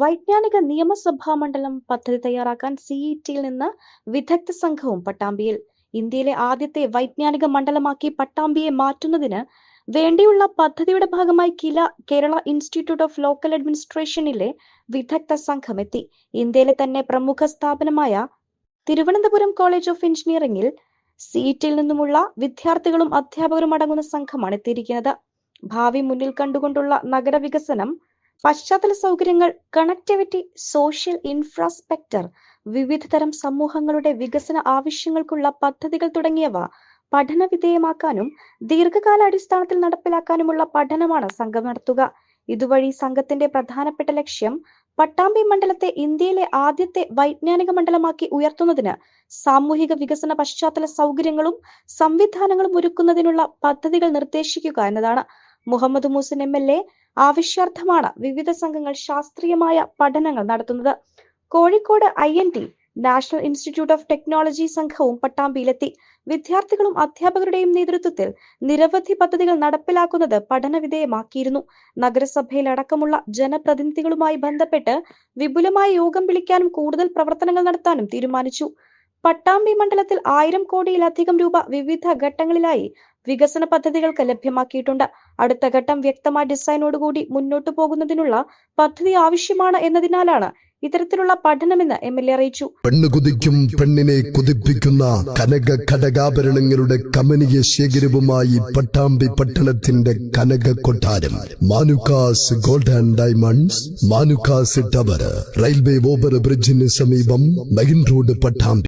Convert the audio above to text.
വൈജ്ഞാനിക നിയമസഭാ മണ്ഡലം പദ്ധതി തയ്യാറാക്കാൻ സി ഇ ടിയിൽ നിന്ന് വിദഗ്ധ സംഘവും പട്ടാമ്പിയിൽ. ഇന്ത്യയിലെ ആദ്യത്തെ വൈജ്ഞാനിക മണ്ഡലമാക്കി പട്ടാമ്പിയെ മാറ്റുന്നതിന് വേണ്ടിയുള്ള പദ്ധതിയുടെ ഭാഗമായി KILA Kerala institute of local അഡ്മിനിസ്ട്രേഷനിലെ വിദഗ്ധ സംഘം എത്തി. ഇന്ത്യയിലെ തന്നെ പ്രമുഖ സ്ഥാപനമായ തിരുവനന്തപുരം കോളേജ് ഓഫ് എഞ്ചിനീയറിംഗിൽ സിഇടിയിൽ നിന്നുമുള്ള വിദ്യാർത്ഥികളും അധ്യാപകരും അടങ്ങുന്ന സംഘമാണ് എത്തിയിരിക്കുന്നത്. ഭാവി മുന്നിൽ കണ്ടുകൊണ്ടുള്ള നഗരവികസനം പശ്ചാത്തല സൗകര്യങ്ങൾ കണക്ടിവിറ്റി സോഷ്യൽ ഇൻഫ്രാസ്ട്രക്ചർ വിവിധതരം സമൂഹങ്ങളുടെ വികസന ആവശ്യങ്ങൾക്കുള്ള പദ്ധതികൾ തുടങ്ങിയവ പഠന വിധേയമാക്കാനും ദീർഘകാലാടിസ്ഥാനത്തിൽ നടപ്പിലാക്കാനുമുള്ള പഠനമാണ് സംഘം നടത്തുക. ഇതുവഴി സംഘത്തിന്റെ പ്രധാനപ്പെട്ട ലക്ഷ്യം പട്ടാമ്പി മണ്ഡലത്തെ ഇന്ത്യയിലെ ആദ്യത്തെ വൈജ്ഞാനിക മണ്ഡലമാക്കി ഉയർത്തുന്നതിന് സാമൂഹിക വികസന പശ്ചാത്തല സൗകര്യങ്ങളും സംവിധാനങ്ങളും ഒരുക്കുന്നതിനുള്ള പദ്ധതികൾ നിർദ്ദേശിക്കുക എന്നതാണ്. Muhammad Moosan M L A ആവശ്യാർത്ഥമാണ് വിവിധ സംഘങ്ങൾ ശാസ്ത്രീയമായ പഠനങ്ങൾ നടത്തുന്നത്. Kozhikode I N T national institute of technology സംഘവും പട്ടാമ്പിയിലെത്തി. വിദ്യാർത്ഥികളും അധ്യാപകരുടെയും നേതൃത്വത്തിൽ നിരവധി പദ്ധതികൾ നടപ്പിലാക്കുന്നത് പഠന വിധേയമാക്കിയിരുന്നു. നഗരസഭയിൽ അടക്കമുള്ള ജനപ്രതിനിധികളുമായി ബന്ധപ്പെട്ട് വിപുലമായ യോഗം വിളിക്കാനും കൂടുതൽ പ്രവർത്തനങ്ങൾ നടത്താനും തീരുമാനിച്ചു. പട്ടാമ്പി മണ്ഡലത്തിൽ ആയിരം കോടിയിലധികം രൂപ വിവിധ ഘട്ടങ്ങളിലായി വികസന പദ്ധതികൾക്ക് ലഭ്യമാക്കിയിട്ടുണ്ട്. അടുത്ത ഘട്ടം വ്യക്തമായ ഡിസൈനോടുകൂടി മുന്നോട്ടു പോകുന്നതിനുള്ള പദ്ധതി ആവശ്യമാണ് എന്നതിനാലാണ് ഇത്തരത്തിലുള്ള പഠനമെന്ന് എം എൽ എ അറിയിച്ചു. പെണ്ണ് കുതിക്കും പെണ്ണിനെ കുതിപ്പിക്കുന്ന കനക ഘടകാഭരണങ്ങളുടെ കമനീയ ശേഖരവുമായി പട്ടാമ്പി പട്ടണത്തിന്റെ കനക കൊട്ടാരം. Manukkas gold and diamonds Manukkas tower. Railway over ബ്രിഡ്ജിന് സമീപം മെയിൻ റോഡ് പട്ടാമ്പി.